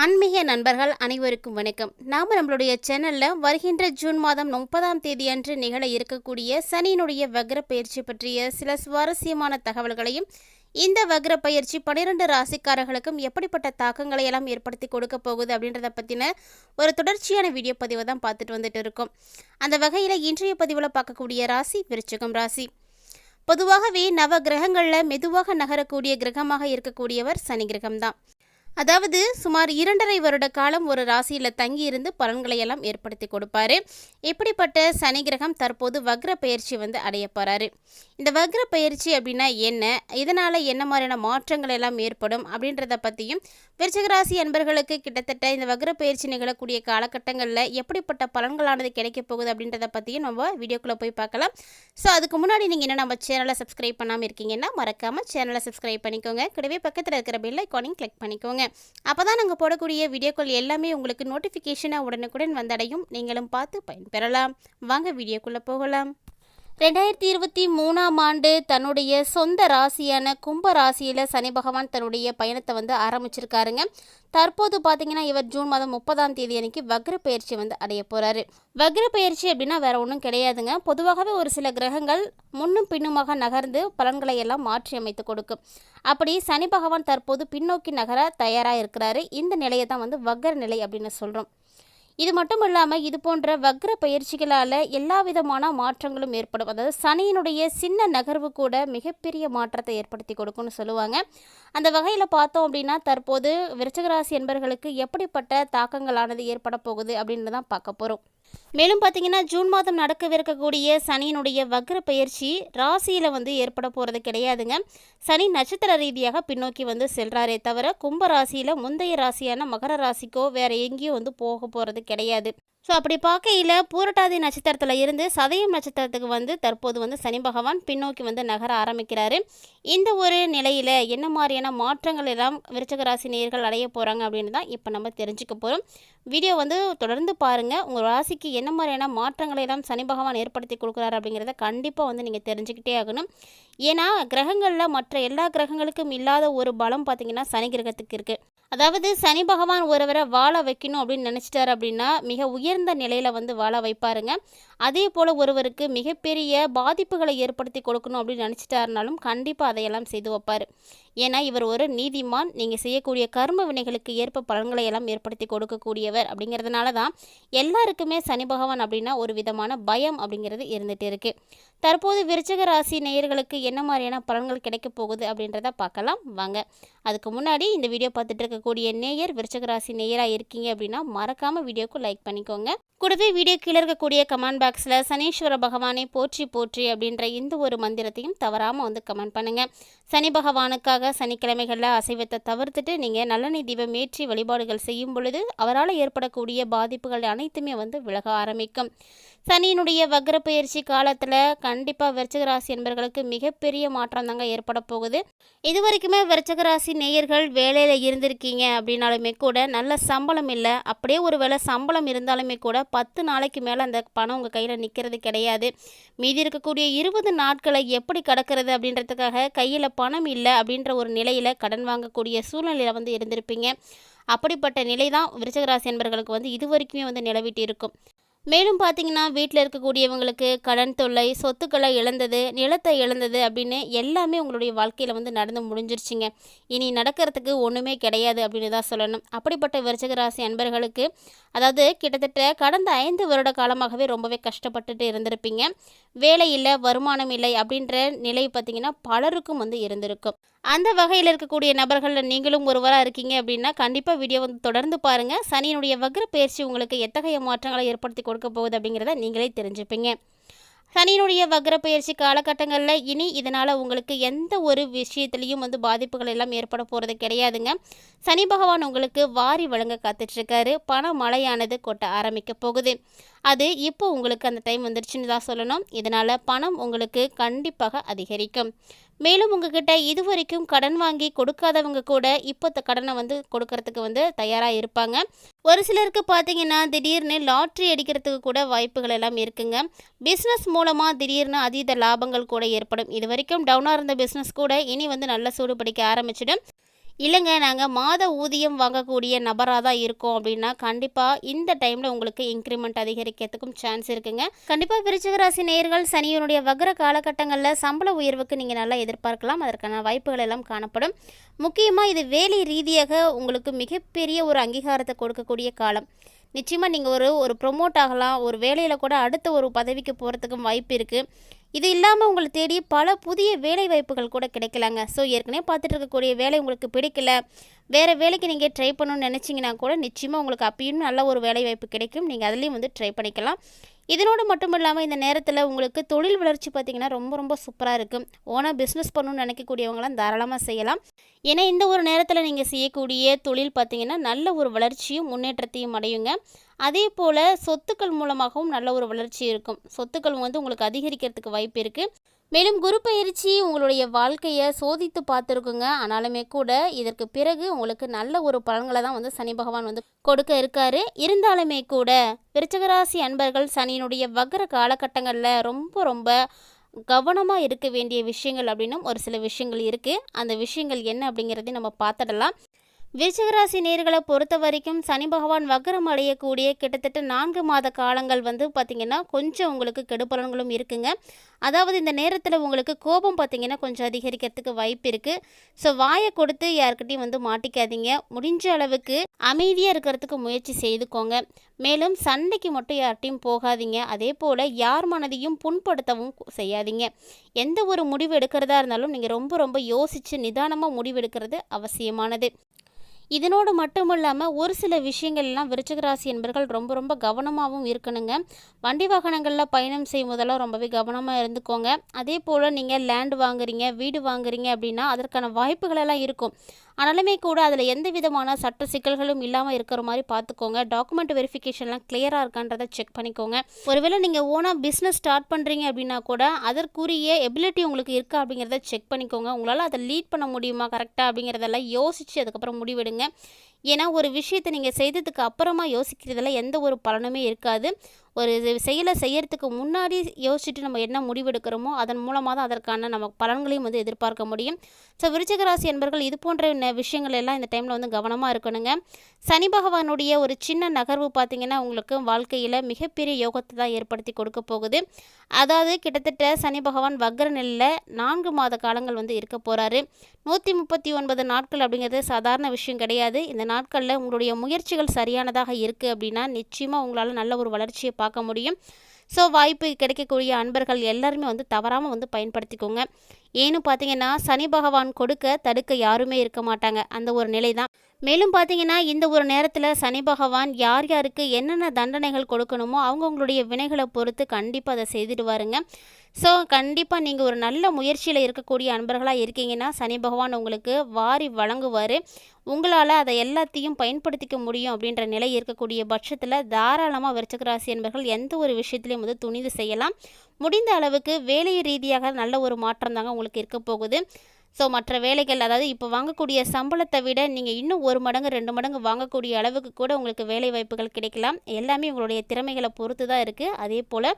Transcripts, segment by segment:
ஆன்மீக நண்பர்கள் அனைவருக்கும் வணக்கம். நாம் நம்மளுடைய சேனலில் வருகின்ற ஜூன் மாதம் முப்பதாம் தேதி அன்று நிகழ இருக்கக்கூடிய சனியினுடைய வக்ர பயிற்சி பற்றிய சில சுவாரஸ்யமான தகவல்களையும் இந்த வக்ர பயிற்சி பன்னிரெண்டு ராசிக்காரர்களுக்கும் எப்படிப்பட்ட தாக்கங்களை எல்லாம் ஏற்படுத்தி கொடுக்க போகுது அப்படின்றத பற்றின ஒரு தொடர்ச்சியான வீடியோ பதிவை தான் பார்த்துட்டு வந்துட்டு இருக்கோம். அந்த வகையில் இன்றைய பதிவில் பார்க்கக்கூடிய ராசி விருச்சகம் ராசி. பொதுவாகவே நவ கிரகங்களில் மெதுவாக நகரக்கூடிய கிரகமாக இருக்கக்கூடியவர் சனி கிரகம்தான் அதாவது சுமார் இரண்டரை வருட காலம் ஒரு ராசியில் தங்கி இருந்து பலன்களை எல்லாம் ஏற்படுத்தி கொடுப்பாரு. இப்படிப்பட்ட சனி கிரகம் தற்போது வக்ர பயிற்சி வந்து அடைய போறாரு. இந்த வக்ர பயிற்சி அப்படின்னா என்ன? இதனால் என்ன மாதிரியான மாற்றங்கள் எல்லாம் ஏற்படும்? அப்படின்றத பற்றியும் விருச்சகராசி அன்பர்களுக்கு கிட்டத்தட்ட இந்த வக்ர பயிற்சி நிகழக்கூடிய காலகட்டங்களில் எப்படிப்பட்ட பலன்களானது கிடைக்க போகுது அப்படின்றத பற்றியும் நம்ம வீடியோக்குள்ளே போய் பார்க்கலாம். ஸோ அதுக்கு முன்னாடி நீங்கள் என்ன நம்ம சேனலை சப்ஸ்கிரைப் பண்ணாமல் இருக்கீங்கன்னா மறக்காமல் சேனலை சப்ஸ்கிரைப் பண்ணிக்கோங்க. கூடவே பக்கத்தில் இருக்கிற பெல் ஐக்கானையும் கிளிக் பண்ணிக்கோங்க. அப்போ தான் நாங்கள் போடக்கூடிய வீடியோக்கள் எல்லாமே உங்களுக்கு நோட்டிஃபிகேஷனாக உடனுக்குடன் வந்தடையும். நீங்களும் பார்த்து பயன்பெறலாம் வாங்க வீடியோக்குள்ளே போகலாம். ரெண்டாயிரத்தி இருபத்தி மூணாம் ஆண்டு தன்னுடைய சொந்த ராசியான கும்ப ராசியில் சனி பகவான் தன்னுடைய பயணத்தை வந்து ஆரம்பிச்சிருக்காருங்க. தற்போது பார்த்தீங்கன்னா இவர் ஜூன் மாதம் முப்பதாம் தேதி அன்னைக்கு வக்ர பயிற்சி வந்து அடைய போகிறாரு வக்ர பயிற்சி அப்படின்னா வேற ஒன்றும் கிடையாதுங்க. பொதுவாகவே ஒரு சில கிரகங்கள் முன்னும் பின்னுமாக நகர்ந்து பலன்களை எல்லாம் மாற்றி அமைத்து கொடுக்கும். அப்படி சனி பகவான் தற்போது பின்னோக்கி நகர தயாராக இருக்கிறாரு. இந்த நிலையை தான் வந்து வக்ர நிலை அப்படின்னு சொல்கிறோம் இது மட்டும் இல்லாமல் இது போன்ற வக்ர பயிற்சிகளால் எல்லா விதமான மாற்றங்களும் ஏற்படும். அதாவது சனியினுடைய சின்ன நகர்வு கூட மிகப்பெரிய மாற்றத்தை ஏற்படுத்தி கொடுக்கும்னு சொல்லுவாங்க. அந்த வகையில் பார்த்தோம் அப்படின்னா தற்போது விருச்சகராசி என்பவர்களுக்கு எப்படிப்பட்ட தாக்கங்களானது ஏற்பட போகுது அப்படின்னு தான் பார்க்க போகிறோம் மேலும் பார்த்தீங்கன்னா ஜூன் மாதம் நடக்கவிருக்கக்கூடிய சனியினுடைய வக்ர பயிற்சி ராசியில் வந்து ஏற்பட போகிறது கிடையாதுங்க. சனி நட்சத்திர ரீதியாக பின்னோக்கி வந்து செல்கிறாரே தவிர கும்ப ராசியில் முந்தைய ராசியான மகர ராசிக்கோ வேறு எங்கேயும் வந்து போக போகிறது கிடையாது. ஸோ அப்படி பார்க்கையில் பூரட்டாதி நட்சத்திரத்தில் இருந்து சதயம் நட்சத்திரத்துக்கு வந்து தற்போது வந்து சனி பகவான் பின்னோக்கி வந்து நகர ஆரம்பிக்கிறாரு. இந்த ஒரு நிலையில் என்ன மாதிரியான மாற்றங்கள் எல்லாம் விருச்சக ராசி நேர்கள் அடைய போகிறாங்க அப்படின்னு தான் இப்போ நம்ம தெரிஞ்சுக்க போகிறோம் வீடியோ வந்து தொடர்ந்து பாருங்கள் உங்கள் ராசிக்கு என்ன மாதிரியான மாற்றங்களை எல்லாம் சனி பகவான் ஏற்படுத்தி கொடுக்குறாரு அப்படிங்கிறத கண்டிப்பாக வந்து நீங்கள் தெரிஞ்சுக்கிட்டே ஆகணும். ஏன்னா கிரகங்களில் மற்ற எல்லா கிரகங்களுக்கும் இல்லாத ஒரு பலம் பார்த்திங்கன்னா சனி கிரகத்துக்கு இருக்குது அதாவது சனி பகவான் ஒருவரை வாழ வைக்கணும் அப்படின்னு நினச்சிட்டார் அப்படின்னா மிக உயர்ந்த நிலையில் வந்து வாழ வைப்பாருங்க. அதே போல் ஒருவருக்கு மிகப்பெரிய பாதிப்புகளை ஏற்படுத்தி கொடுக்கணும் அப்படின்னு நினச்சிட்டாருனாலும் கண்டிப்பாக அதையெல்லாம் செய்து வைப்பார். ஏன்னா இவர் ஒரு நீதிமான். நீங்கள் செய்யக்கூடிய கர்ம வினைகளுக்கு ஏற்ப பலன்களை எல்லாம் ஏற்படுத்தி கொடுக்கக்கூடியவர் அப்படிங்கிறதுனால தான் எல்லாருக்குமே சனி பகவான் அப்படின்னா ஒரு விதமான பயம் அப்படிங்கிறது இருந்துகிட்டு இருக்குது தற்போது விருச்சக ராசி நேயர்களுக்கு என்ன மாதிரியான பலன்கள் கிடைக்க போகுது அப்படின்றத பார்க்கலாம். வாங்க. அதுக்கு முன்னாடி இந்த வீடியோ பார்த்துட்டு இருக்கக்கூடிய நேயர் விருச்சக ராசி நேயராக இருக்கீங்க அப்படின்னா மறக்காமல் வீடியோக்கு லைக் பண்ணிக்கோங்க. கூடவே வீடியோ கீழே இருக்கக்கூடிய கமெண்ட் பாக்ஸில் சனீஸ்வர பகவானை போற்றி போற்றி அப்படின்ற இந்த ஒரு மந்திரத்தையும் தவறாமல் வந்து கமெண்ட் பண்ணுங்கள் சனி பகவானுக்காக சனிக்கிழமைகளில் அசைவத்தை தவிர்த்துட்டு நீங்கள் நல்லெண்ணெய் தீபம் ஏற்றி வழிபாடுகள் செய்யும் பொழுது அவரால் ஏற்படக்கூடிய பாதிப்புகள் அனைத்துமே வந்து விலக ஆரம்பிக்கும். சனியினுடைய வக்ர பயிற்சி காலத்தில் கண்டிப்பாக விருச்சக ராசி என்பவர்களுக்கு மிகப்பெரிய மாற்றம் தாங்க ஏற்பட போகுது. இது வரைக்குமே விருச்சக ராசி நேயர்கள் வேலையில் இருந்திருக்கீங்க அப்படின்னாலுமே கூட நல்ல சம்பளம் இல்லை. அப்படியே ஒரு வேளை சம்பளம் இருந்தாலுமே கூட பத்து நாளைக்கு மேலே அந்த பணம் உங்கள் கையில் நிற்கிறது கிடையாது. மீதி இருக்கக்கூடிய இருபது நாட்களை எப்படி கடக்கிறது அப்படின்றதுக்காக கையில் பணம் இல்லை அப்படின்ற ஒரு நிலையில் கடன் வாங்கக்கூடிய சூழ்நிலையில் வந்து இருந்திருப்பீங்க. அப்படிப்பட்ட நிலை தான் விருச்சகராசி என்பவர்களுக்கு வந்து இது வரைக்குமே வந்து நிலவிட்டு இருக்கும். மேலும் பார்த்தீங்கன்னா வீட்டில் இருக்கக்கூடியவங்களுக்கு கடன் தொல்லை சொத்துக்களை இழந்தது நிலத்தை இழந்தது அப்படின்னு எல்லாமே உங்களுடைய வாழ்க்கையில் வந்து நடந்து முடிஞ்சிருச்சுங்க. இனி நடக்கிறதுக்கு ஒன்றுமே கிடையாது அப்படின்னு தான் சொல்லணும். அப்படிப்பட்ட விருச்சக ராசி அன்பர்களுக்கு அதாவது கிட்டத்தட்ட கடந்த ஐந்து வருட காலமாகவே ரொம்பவே கஷ்டப்பட்டுட்டு இருந்திருப்பீங்க. வேலை இல்லை வருமானம் இல்லை அப்படின்ற நிலை பார்த்திங்கன்னா பலருக்கும் வந்து இருந்திருக்கும். அந்த வகையில் இருக்கக்கூடிய நபர்களில் நீங்களும் ஒருவராக இருக்கீங்க அப்படின்னா கண்டிப்பாக வீடியோ வந்து தொடர்ந்து பாருங்கள் சனியினுடைய வக்ர பயிற்சி உங்களுக்கு எத்தகைய மாற்றங்களை ஏற்படுத்தி கொடுக்க போகுது அப்படிங்கிறத நீங்களே தெரிஞ்சுப்பீங்க. சனியினுடைய வக்ர பயிற்சி காலகட்டங்களில் இனி இதனால் உங்களுக்கு எந்த ஒரு விஷயத்துலேயும் வந்து பாதிப்புகள் எல்லாம் ஏற்பட போகிறது கிடையாதுங்க. சனி பகவான் உங்களுக்கு வாரி வழங்க காத்துட்ருக்காரு. பண மழையானது கொட்ட ஆரம்பிக்க போகுது. அது இப்போ உங்களுக்கு அந்த டைம் வந்துருச்சுன்னு தான் சொல்லணும். இதனால் பணம் உங்களுக்கு கண்டிப்பாக அதிகரிக்கும். மேலும் உங்ககிட்ட இது வரைக்கும் கடன் வாங்கி கொடுக்காதவங்க கூட இப்போ கடனை வந்து கொடுக்கறதுக்கு வந்து தயாராக இருப்பாங்க. ஒரு சிலருக்கு பார்த்தீங்கன்னா திடீர்னு லாட்ரி அடிக்கிறதுக்கு கூட வாய்ப்புகள் எல்லாம் இருக்குங்க. பிஸ்னஸ் மூலமாக திடீர்னு அதீத லாபங்கள் கூட ஏற்படும். இது வரைக்கும் டவுனாக இருந்த பிஸ்னஸ் கூட இனி வந்து நல்ல சூடு பிடிக்க ஆரம்பிச்சிடும். இல்லைங்க நாங்கள் மாத ஊதியம் வாங்கக்கூடிய நபராக தான் இருக்கோம் அப்படின்னா கண்டிப்பாக இந்த டைமில் உங்களுக்கு இன்க்ரிமெண்ட் அதிகரிக்கிறதுக்கும் சான்ஸ் இருக்குங்க. கண்டிப்பாக விருச்சிக நேர்கள் நேயர்கள் சனியனுடைய வக்ர காலகட்டங்களில் சம்பள உயர்வுக்கு நீங்கள் நல்லா எதிர்பார்க்கலாம். அதற்கான வாய்ப்புகள் எல்லாம் காணப்படும். முக்கியமாக இது வேலை ரீதியாக உங்களுக்கு மிகப்பெரிய ஒரு அங்கீகாரத்தை கொடுக்கக்கூடிய காலம். நிச்சயமாக நீங்கள் ஒரு ஒரு ப்ரொமோட் ஆகலாம். ஒரு வேலையில் கூட அடுத்த ஒரு பதவிக்கு போகிறதுக்கும் வாய்ப்பு இருக்குது இது இல்லாமல் உங்களை தேடி பல புதிய வேலை வாய்ப்புகள் கூட கிடைக்கலாங்க. ஸோ ஏற்கனவே பார்த்துட்டு இருக்கக்கூடிய வேலை உங்களுக்கு பிடிக்கல. வேறு வேலைக்கு நீங்கள் ட்ரை பண்ணணும்னு நினச்சிங்கன்னா கூட நிச்சயமாக உங்களுக்கு அப்பயும் நல்ல ஒரு வேலை வாய்ப்பு கிடைக்கும். நீங்கள் அதுலேயும் வந்து ட்ரை பண்ணிக்கலாம். இதனோடு மட்டும் இல்லாமல் இந்த நேரத்தில் உங்களுக்கு தொழில் வளர்ச்சி பார்த்திங்கன்னா ரொம்ப ரொம்ப சூப்பராக இருக்கும். ஓனாக பிஸ்னஸ் பண்ணணும்னு நினைக்கக்கூடியவங்களாம் தாராளமாக செய்யலாம். ஏன்னா இந்த ஒரு நேரத்தில் நீங்கள் செய்யக்கூடிய தொழில் பார்த்திங்கன்னா நல்ல ஒரு வளர்ச்சியும் முன்னேற்றத்தையும் அடையுங்க. அதே போல் சொத்துக்கள் மூலமாகவும் நல்ல ஒரு வளர்ச்சி இருக்கும். சொத்துக்கள் வந்து உங்களுக்கு அதிகரிக்கிறதுக்கு வாய்ப்பு இருக்குது மேலும் குரு பயிற்சி உங்களுடைய வாழ்க்கையை சோதித்து பார்த்துருக்குங்க. ஆனாலுமே கூட இதற்கு பிறகு உங்களுக்கு நல்ல ஒரு பலன்களை தான் வந்து சனி பகவான் வந்து கொடுக்க இருக்காரு. இருந்தாலுமே கூட விருச்சகராசி அன்பர்கள் சனியினுடைய வக்கர காலகட்டங்களில் ரொம்ப ரொம்ப கவனமாக இருக்க வேண்டிய விஷயங்கள் அப்படின்னும் ஒரு சில விஷயங்கள் இருக்குது அந்த விஷயங்கள் என்ன அப்படிங்கிறதையும் நம்ம பார்த்துடலாம். விருச்சிகராசி நேர்களை பொறுத்த வரைக்கும் சனி பகவான் வக்கரம் அடையக்கூடிய கிட்டத்தட்ட நான்கு மாத காலங்கள் வந்து பார்த்திங்கன்னா கொஞ்சம் உங்களுக்கு கெடுபலன்களும் இருக்குங்க. அதாவது இந்த நேரத்தில் உங்களுக்கு கோபம் பார்த்திங்கன்னா கொஞ்சம் அதிகரிக்கிறதுக்கு வாய்ப்பு இருக்குது ஸோ வாயை கொடுத்து யாருக்கிட்டையும் வந்து மாட்டிக்காதீங்க. முடிஞ்ச அளவுக்கு அமைதியாக இருக்கிறதுக்கு முயற்சி செய்துக்கோங்க. மேலும் சண்டைக்கு மட்டும் யார்கிட்டையும் போகாதீங்க. அதே போல் யார் மனதையும் புண்படுத்தவும் செய்யாதீங்க. எந்த ஒரு முடிவு எடுக்கிறதா இருந்தாலும் நீங்கள் ரொம்ப ரொம்ப யோசித்து நிதானமாக முடிவு எடுக்கிறது அவசியமானது. இதனோடு மட்டும் இல்லாமல் ஒரு சில விஷயங்கள்லாம் விருச்சகராசி என்பர்கள் ரொம்ப ரொம்ப கவனமாகவும் இருக்கணுங்க. வண்டி வாகனங்களில் பயணம் செய்யும் போதெல்லாம் ரொம்பவே கவனமாக இருந்துக்கோங்க. அதே போல் நீங்கள் லேண்டு வாங்குறீங்க வீடு வாங்குறீங்க அப்படின்னா அதற்கான வாய்ப்புகளெல்லாம் இருக்கும். ஆனாலுமே கூட அதில் எந்த விதமான சட்ட சிக்கல்களும் இல்லாமல் இருக்கிற மாதிரி பார்த்துக்கோங்க டாக்குமெண்ட் வெரிஃபிகேஷன்லாம் கிளியராக இருக்கான்றதை செக் பண்ணிக்கோங்க. ஒருவேளை நீங்கள் ஓனாக பிஸ்னஸ் ஸ்டார்ட் பண்ணுறீங்க அப்படின்னா கூட அதற்குரிய எபிலிட்டி உங்களுக்கு இருக்கா அப்படிங்கிறத செக் பண்ணிக்கோங்க. உங்களால் அதை லீட் பண்ண முடியுமா கரெக்டாக அப்படிங்கிறதெல்லாம் யோசித்து அதுக்கப்புறம் முடிவெடுங்க. ஏன்னா ஒரு விஷயத்தை நீங்கள் செய்ததுக்கு அப்புறமா யோசிக்கிறதுல எந்த ஒரு பலனுமே இருக்காது. ஒரு செயலை செய்யறதுக்கு முன்னாடி யோசிச்சுட்டு நம்ம என்ன முடிவெடுக்கிறோமோ அதன் மூலமாக தான் அதற்கான நம்ம பலன்களையும் வந்து எதிர்பார்க்க முடியும். ஸோ விருச்சகராசி என்பர்கள் இது போன்ற விஷயங்கள் எல்லாம் இந்த டைமில் வந்து கவனமாக இருக்கணுங்க. சனி பகவானுடைய ஒரு சின்ன நகர்வு பார்த்திங்கன்னா உங்களுக்கு வாழ்க்கையில் மிகப்பெரிய யோகத்தை தான் ஏற்படுத்தி கொடுக்க போகுது. அதாவது கிட்டத்தட்ட சனி பகவான் வக்ர நெல்லில் நான்கு மாத காலங்கள் வந்து இருக்க போகிறாரு நூற்றி முப்பத்தி ஒன்பது நாட்கள் அப்படிங்கிறது சாதாரண விஷயம் கிடையாது. இந்த நாட்களில் உங்களுடைய முயற்சிகள் சரியானதாக இருக்குது அப்படின்னா நிச்சயமாக உங்களால் நல்ல ஒரு வளர்ச்சியை பார்க்க முடியும். ஸோ வாய்ப்பு கிடைக்கக்கூடிய அன்பர்கள் எல்லாருமே வந்து தவறாமல் வந்து பயன்படுத்திக்கோங்க. ஏன்னு பார்த்தீங்கன்னா சனி பகவான் கொடுக்க தடுக்க யாருமே இருக்க மாட்டாங்க. அந்த ஒரு நிலை தான் மேலும் பார்த்தீங்கன்னா இந்த ஒரு நேரத்தில் சனி பகவான் யார் யாருக்கு என்னென்ன தண்டனைகள் கொடுக்கணுமோ அவங்கவுங்களுடைய வினைகளை பொறுத்து கண்டிப்பாக அதை செய்துடுவாருங்க. ஸோ கண்டிப்பாக நீங்கள் ஒரு நல்ல முயற்சியில் இருக்கக்கூடிய அன்பர்களாக இருக்கீங்கன்னா சனி பகவான் உங்களுக்கு வாரி வழங்குவார். உங்களால் அதை எல்லாத்தையும் பயன்படுத்திக்க முடியும் அப்படின்ற நிலை இருக்கக்கூடிய பட்சத்தில் தாராளமாக விருச்சகராசி என்பர்கள் எந்த ஒரு விஷயத்துலையும் வந்து துணிந்து செய்யலாம். முடிந்த அளவுக்கு வேலை ரீதியாக நல்ல ஒரு மாற்றம் தாங்க உங்களுக்கு இருக்க போகுது. ஸோ மற்ற வேலைகள் அதாவது இப்போ வாங்கக்கூடிய சம்பளத்தை விட நீங்கள் இன்னும் ஒரு மடங்கு ரெண்டு மடங்கு வாங்கக்கூடிய அளவுக்கு கூட உங்களுக்கு வேலை வாய்ப்புகள் கிடைக்கலாம். எல்லாமே உங்களுடைய திறமைகளை பொறுத்து தான் இருக்குது அதே போல்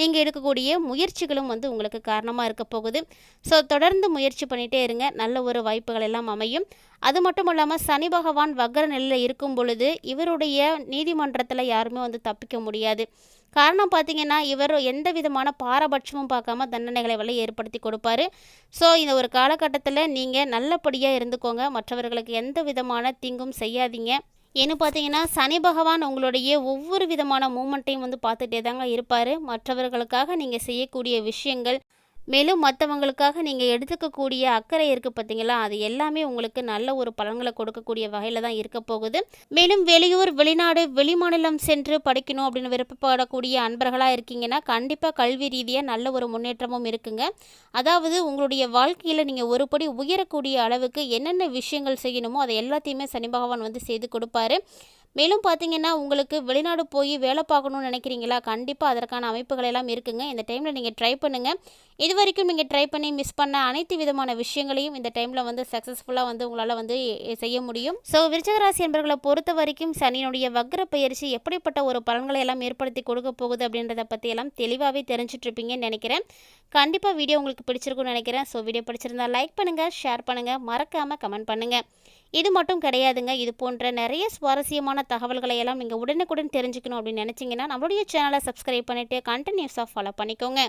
நீங்கள் எடுக்கக்கூடிய முயற்சிகளும் வந்து உங்களுக்கு காரணமாக இருக்க போகுது. ஸோ தொடர்ந்து முயற்சி பண்ணிகிட்டே இருங்க. நல்ல ஒரு வாய்ப்புகள் எல்லாம் அமையும். அது மட்டும் இல்லாமல் சனி பகவான் வக்கர நிலையில் இருக்கும் பொழுது இவருடைய நீதிமன்றத்தில் யாருமே வந்து தப்பிக்க முடியாது. காரணம் பார்த்தீங்கன்னா இவர் எந்த விதமான பாரபட்சமும் பார்க்காம தண்டனைகளை வரை ஏற்படுத்தி கொடுப்பாரு. ஸோ இந்த ஒரு காலகட்டத்தில் நீங்கள் நல்லபடியாக இருந்துக்கோங்க. மற்றவர்களுக்கு எந்த விதமான தீங்கும் செய்யாதீங்க. ஏன்னு பார்த்தீங்கன்னா சனி பகவான் உங்களுடைய ஒவ்வொரு விதமான மூமெண்ட்டையும் வந்து பார்த்துட்டே தாங்க இருப்பார். மற்றவர்களுக்காக நீங்கள் செய்யக்கூடிய விஷயங்கள் மேலும் மற்றவங்களுக்காக நீங்கள் எடுத்துக்கக்கூடிய அக்கறை இருக்குது பார்த்தீங்களா அது எல்லாமே உங்களுக்கு நல்ல ஒரு பலன்களை கொடுக்கக்கூடிய வகையில் தான் இருக்க போகுது. மேலும் வெளியூர் வெளிநாடு வெளிமாநிலம் சென்று படிக்கணும் அப்படின்னு விருப்பப்படக்கூடிய அன்பர்களாக இருக்கீங்கன்னா கண்டிப்பாக கல்வி ரீதியாக நல்ல ஒரு முன்னேற்றமும் இருக்குங்க. அதாவது உங்களுடைய வாழ்க்கையில் நீங்கள் ஒருபடி உயரக்கூடிய அளவுக்கு என்னென்ன விஷயங்கள் செய்யணுமோ அதை எல்லாத்தையுமே சனி பகவான் வந்து செய்து கொடுப்பாரு. மேலும் பார்த்தீங்கன்னா உங்களுக்கு வெளிநாடு போய் வேலை பார்க்கணும்னு நினைக்கிறீங்களா? கண்டிப்பாக அதற்கான அமைப்புகள் எல்லாம் இருக்குங்க. இந்த டைமில் நீங்கள் ட்ரை பண்ணுங்கள் இது வரைக்கும் நீங்கள் ட்ரை பண்ணி மிஸ் பண்ண அனைத்து விதமான விஷயங்களையும் இந்த டைமில் வந்து சக்ஸஸ்ஃபுல்லாக வந்து உங்களால் வந்து செய்ய முடியும். ஸோ விருச்சகராசி என்பர்களை பொறுத்த வரைக்கும் சனியினுடைய வக்ர பயிற்சி எப்படிப்பட்ட ஒரு பலன்களை எல்லாம் ஏற்படுத்தி கொடுக்க போகுது அப்படின்றத பற்றி எல்லாம் தெளிவாகவே தெரிஞ்சிட்ருப்பீங்கன்னு நினைக்கிறேன். கண்டிப்பாக வீடியோ உங்களுக்கு பிடிச்சிருக்கும்னு நினைக்கிறேன். ஸோ வீடியோ பிடிச்சிருந்தா லைக் பண்ணுங்கள் ஷேர் பண்ணுங்கள் மறக்காமல் கமெண்ட் பண்ணுங்கள் இது மட்டும் கிடையாதுங்க. இது போன்ற நிறைய சுவாரஸ்யமான தகவல்களை எல்லாம் நீங்கள் உடனுக்குடன் தெரிஞ்சுக்கணும் அப்படின்னு நினச்சிங்கன்னா நம்மளுடைய சேனலை சப்ஸ்கிரைப் பண்ணிவிட்டு கண்டினியூஸாக ஃபாலோ பண்ணிக்கோங்க.